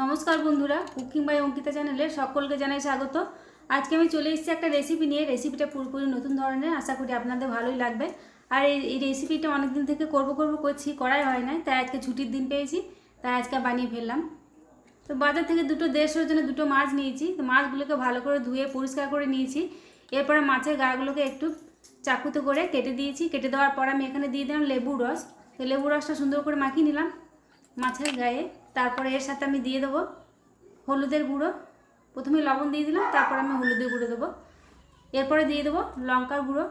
নমস্কার বন্ধুরা, cooking by Ankita চ্যানেলে সকলকে জানাই স্বাগত। আজকে আমি চলে এসেছি একটা রেসিপি নিয়ে রেসিপিটা পুরোপুরি নতুন ধরনের, আশা করি আপনাদের ভালোই লাগবে। আর এই রেসিপিটা অনেক দিন থেকে করব করব করছি, করাই হয় না তাই আজকে ছুটির দিন পেয়েছি, তাই আজকে বানিয়ে ফেললাম। তো বাজার থেকে দুটো দেড়শোর জন্য দুটো মাছ নিয়েছি, তো মাছগুলোকে ভালো করে ধুয়ে পরিষ্কার করে নিয়েছি। এরপরে মাছের গাগুলোকে একটু চাকুতে করে কেটে দিয়েছি, কেটে দেওয়ার পর আমি এখানে দিয়ে দিলাম লেবু রস। তো লেবু রসটা সুন্দর করে মাখিয়ে নিলাম মাছের গায়ে। তারপরে এর সাথে আমি দিয়ে দেবো হলুদের গুঁড়ো। প্রথমে লবণ দিয়ে দিলাম, তারপর আমি হলুদের গুঁড়ো দেবো। এরপরে দিয়ে দেবো লঙ্কার গুঁড়ো।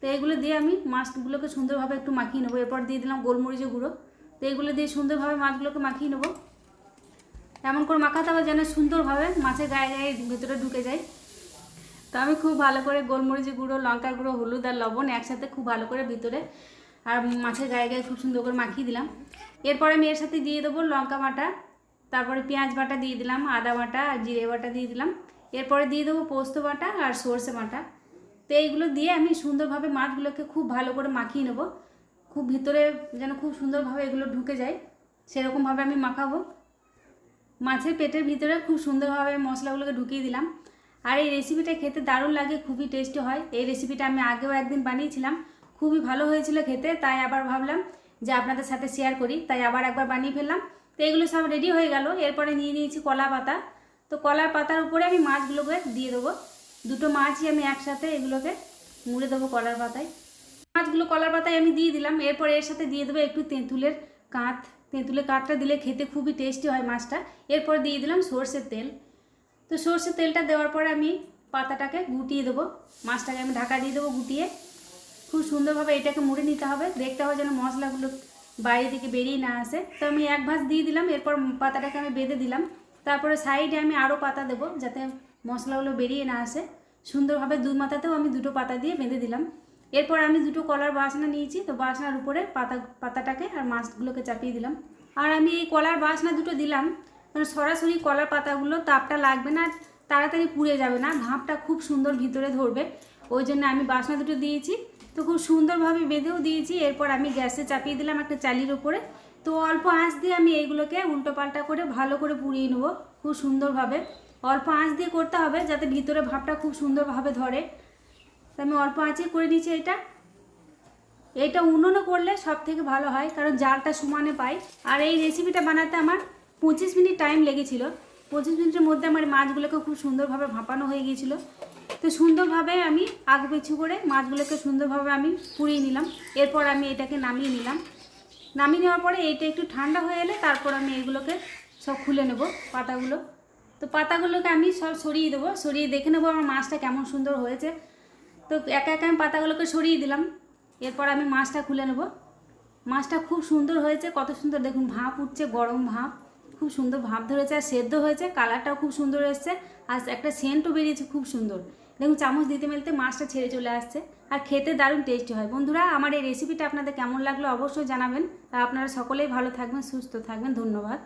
তো এগুলো দিয়ে আমি মাছগুলোকে সুন্দরভাবে একটু মাখিয়ে নেব। এরপর দিয়ে দিলাম গোলমরিচের গুঁড়ো। তো এগুলো দিয়ে সুন্দরভাবে মাছগুলোকে মাখিয়ে নেব। এমন করে মাখাতে হবে যেন সুন্দরভাবে মাছের গায়ে গায়ে ভেতরে ঢুকে যায়। তো আমি খুব ভালো করে গোলমরিচের গুঁড়ো, লঙ্কার গুঁড়ো, হলুদ আর লবণ একসাথে খুব ভালো করে ভিতরে আর মাছের গায়ে গায়ে খুব সুন্দর করে মাখিয়ে দিলাম। এরপরে আমি এর সাথে দিয়ে দেবো লঙ্কা বাটা, তারপরে পেঁয়াজ বাটা দিয়ে দিলাম, আদা বাটা আর জিরে বাটা দিয়ে দিলাম। এরপরে দিয়ে দেবো পোস্ত বাটা আর সর্ষে বাটা। তো এইগুলো দিয়ে আমি সুন্দরভাবে মাছগুলোকে খুব ভালো করে মাখিয়ে নেব। খুব ভিতরে যেন খুব সুন্দরভাবে এগুলো ঢুকে যায়, সেরকমভাবে আমি মাখাবো। মাছের পেটের ভিতরে খুব সুন্দরভাবে মশলাগুলোকে ঢুকিয়ে দিলাম। আর এই রেসিপিটা খেতে দারুণ লাগে, খুবই টেস্টি হয়। এই রেসিপিটা আমি আগেও একদিন বানিয়েছিলাম, খুবই ভালো হয়েছিল খেতে, তাই আবার ভাবলাম যে আপনাদের সাথে শেয়ার করি, তাই আবার একবার বানিয়ে ফেললাম। তো এগুলো সব রেডি হয়ে গেল। এরপরে নিয়ে নিয়েছি কলা পাতা। তো কলার পাতার উপরে আমি মাছগুলোকে দিয়ে দেবো। দুটো মাছই আমি একসাথে এগুলোকে মুড়ে দেবো কলার পাতায়। মাছগুলো কলার পাতায় আমি দিয়ে দিলাম। এরপর এর সাথে দিয়ে দেবো একটু তেঁতুলের কাঁত। তেঁতুলের কাঁতটা দিলে খেতে খুবই টেস্টি হয় মাছটা। এরপর দিয়ে দিলাম সর্ষের তেল। তো সর্ষের তেলটা দেওয়ার পরে আমি পাতাটাকে গুটিয়ে দেবো। মাছটাকে আমি ঢাকা দিয়ে দেবো গুটিয়ে। খুব সুন্দরভাবে এটাকে মুড়ে নিতে হবে। দেখতে হবে যেন মশলাগুলো বাইরে থেকে বেরিয়ে না আসে। তো আমি এক ভাঁজ দিয়ে দিলাম, এরপর পাতাটাকে আমি বেঁধে দিলাম। তারপরে সাইডে আমি আরও পাতা দেবো যাতে মশলাগুলো বেরিয়ে না আসে। সুন্দরভাবে দু মাথাতেও আমি দুটো পাতা দিয়ে বেঁধে দিলাম। এরপর আমি দুটো কলার বাসনা নিয়েছি, তো বাসনার উপরে পাতা, পাতাটাকে আর মাছগুলোকে চাপিয়ে দিলাম। আর আমি এই কলার বাসনা দুটো দিলাম মানে সরাসরি কলার পাতাগুলো তাপটা লাগবে না তাড়াতাড়ি পুড়ে যাবে না ভাপটা খুব সুন্দর ভিতরে ধরবে। ওই জন্য আমি বাসনা দুটো দিয়েছি। তো খুব সুন্দরভাবে বেঁধেও দিয়েছি। এরপর আমি গ্যাসে চাপিয়ে দিলাম একটা চালির ওপরে তো অল্প আঁচ দিয়ে আমি এইগুলোকে উল্টো পাল্টা করে ভালো করে পুড়িয়ে নেব খুব সুন্দরভাবে। অল্প আঁচ দিয়ে করতে হবে যাতে ভিতরে ভাপটা খুব সুন্দরভাবে ধরে। তো আমি অল্প আঁচে করে নিয়েছি এটা। এটা উনুনে করলে সব থেকে ভালো হয়, কারণ জালটা সমানে পাই। আর এই রেসিপিটা বানাতে আমার পঁচিশ মিনিট টাইম লেগেছিল। পঁচিশ মিনিটের মধ্যে আমার মাছগুলোকে খুব সুন্দরভাবে ভাপানো হয়ে গিয়েছিল। তো সুন্দরভাবে আমি আগ পিছু করে মাছগুলোকে সুন্দরভাবে আমি পুড়িয়ে নিলাম। এরপর আমি এটাকে নামিয়ে নিলাম। নামিয়ে নেওয়ার পরে এইটা একটু ঠান্ডা হয়ে এলে তারপর আমি এগুলোকে সব খুলে নেব পাতাগুলো। তো পাতাগুলোকে আমি সব সরিয়ে দেবো। সরিয়ে দেখে নেব আমার মাছটা কেমন সুন্দর হয়েছে। তো একা একা আমি পাতাগুলোকে সরিয়ে দিলাম। এরপর আমি মাছটা খুলে নেব। মাছটা খুব সুন্দর হয়েছে। কত সুন্দর দেখুন, ভাপ উঠছে, গরম ভাপ। খুব সুন্দর ভাব ধরেছে আর সেদ্ধ হয়েছে, কালারটাও খুব সুন্দর এসছে আর একটা সেন্টও বেরিয়েছে খুব সুন্দর। দেখুন, চামচ দিতে মেলতে মাছটা ছেড়ে চলে আসছে আর খেতে দারুণ টেস্টি হয়। বন্ধুরা, আমার এই রেসিপিটা আপনাদের কেমন লাগল অবশ্যই জানাবেন। আর আপনারা সকলেই ভালো থাকবেন, সুস্থ থাকবেন, ধন্যবাদ।